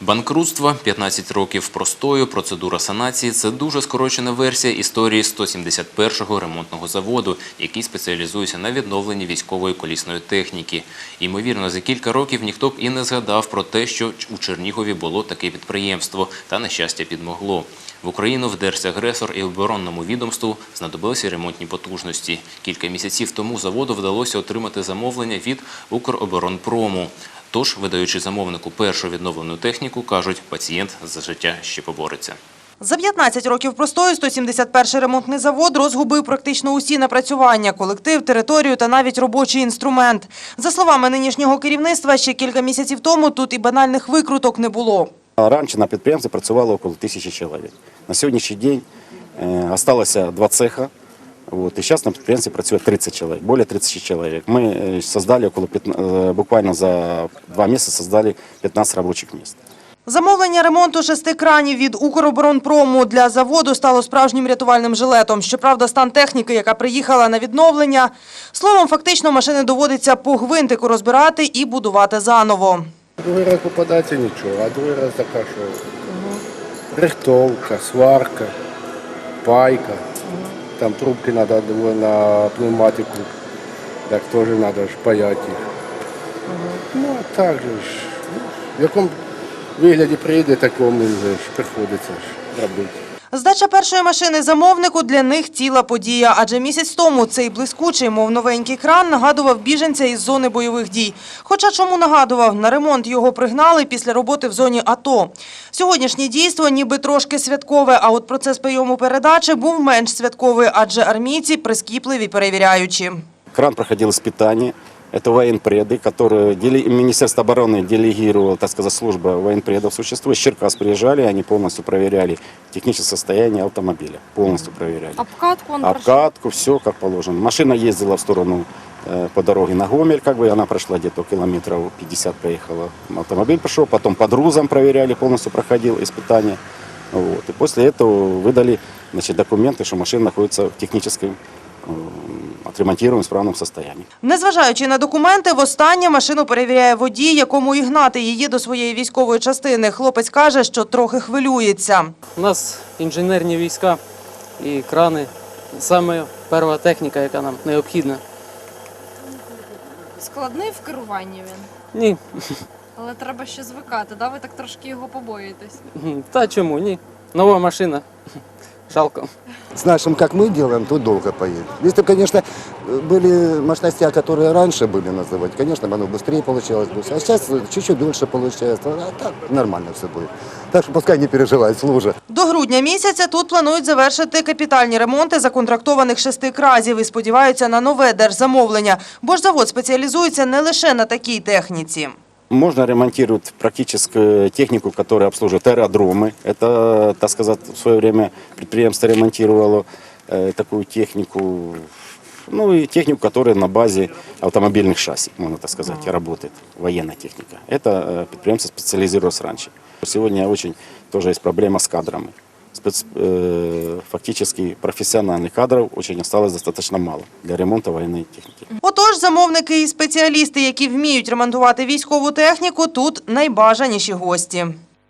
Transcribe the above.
Банкрутство, 15 років простою, процедура санації – це дуже скорочена версія історії 171-го ремонтного заводу, який спеціалізується на відновленні військової колісної техніки. Ймовірно, за кілька років ніхто б і не згадав про те, що у Чернігові було таке підприємство, та на щастя підмогло. В Україну вдерся агресор і оборонному відомству знадобилися ремонтні потужності. Кілька місяців тому заводу вдалося отримати замовлення від Укроборонпрому. Тож, видаючи замовнику першу відновлену техніку, кажуть, пацієнт за життя ще побореться. За 15 років простою 171-й ремонтний завод розгубив практично усі напрацювання, колектив, територію та навіть робочий інструмент. За словами нинішнього керівництва, ще кілька місяців тому тут і банальних викруток не було. Раніше на підприємстві працювало около тисячі чоловік. На сьогоднішній день е, осталося два цеха. Вот, и сейчас на підприємстві працює 30 чоловік, більше 30 чоловік. Ми е, создали около 15, е, буквально за два місяці создали 15 робочих місць. Замовлення ремонту шести кранів від Укроборонпрому для заводу стало справжнім рятувальним жилетом. Щоправда, стан техніки, яка приїхала на відновлення. Словом, фактично машини доводиться по гвинтику розбирати і будувати заново. Другий раз попадається нічого, а другий раз така, що рихтовка, сварка, пайка. Там трубки треба на пневматику, так теж треба ж паяти їх. Ну, а так же ж, ну, в якому вигляді прийде, такому ж приходиться ж робити. Здача першої машини замовнику для них ціла подія, адже місяць тому цей блискучий, мов новенький кран, нагадував біженця із зони бойових дій. Хоча чому нагадував, на ремонт його пригнали після роботи в зоні АТО. Сьогоднішнє дійство ніби трошки святкове, а от процес прийому передачі був менш святковий, адже армійці прискіпливі перевіряючі. Кран проходил испытание. Это военпреды, которые дели- Министерство обороны делегировало, так сказать, служба военпредов существует. С Черкас приезжали, они полностью проверяли техническое состояние автомобиля. Полностью проверяли. Обкатку он. Обкатку, все как положено. Машина ездила в сторону э, по дороге на Гомель, как бы она прошла где-то километров 50 проехала. Автомобиль пошел, потом под грузом проверяли, полностью проходил испытание. Вот. И после этого выдали значит, документы, что машина находится в техническом э, отремонтированном исправном состоянии. Незважаючи на документи, востаннє машину перевіряє водій, якому і гнати її до своєї військової частини. Хлопець каже, що трохи хвилюється. У нас інженерні війська і крани. Саме перша техніка, яка нам необхідна. Складний в керуванні він. Ні. Але треба ще звикати, да? Ви так трошки його побоїтесь. Та чому? Ні. Нова машина. Жалко. с нашим, как мы делаем, то долго поедет. Если бы, конечно, были мощности, которые раньше были называть, конечно, бы оно быстрее получалось бы. А сейчас чуть-чуть дольше получается. А так нормально все будет. Так что пускай не переживают, служат. До грудня місяця тут планують завершити капітальні ремонти законтрактованих шести кразів і сподіваються на нове держзамовлення. Бо ж завод спеціалізується не лише на такій техніці. Можно ремонтировать практическую технику, которая обслуживает аэродромы. Это, так сказать, в свое время предприятие ремонтировало э, такую технику. Ну и технику, которая на базе автомобильных шасси, можно так сказать, работает, военная техника. Это э, предприятие специализировалось раньше. Сегодня очень тоже есть проблема с кадрами. Спец- э, фактически профессиональных кадров очень осталось достаточно мало для ремонта военной техники. Отож, замовники і спеціалісти, які вміють ремонтувати військову техніку, тут найбажаніші гості.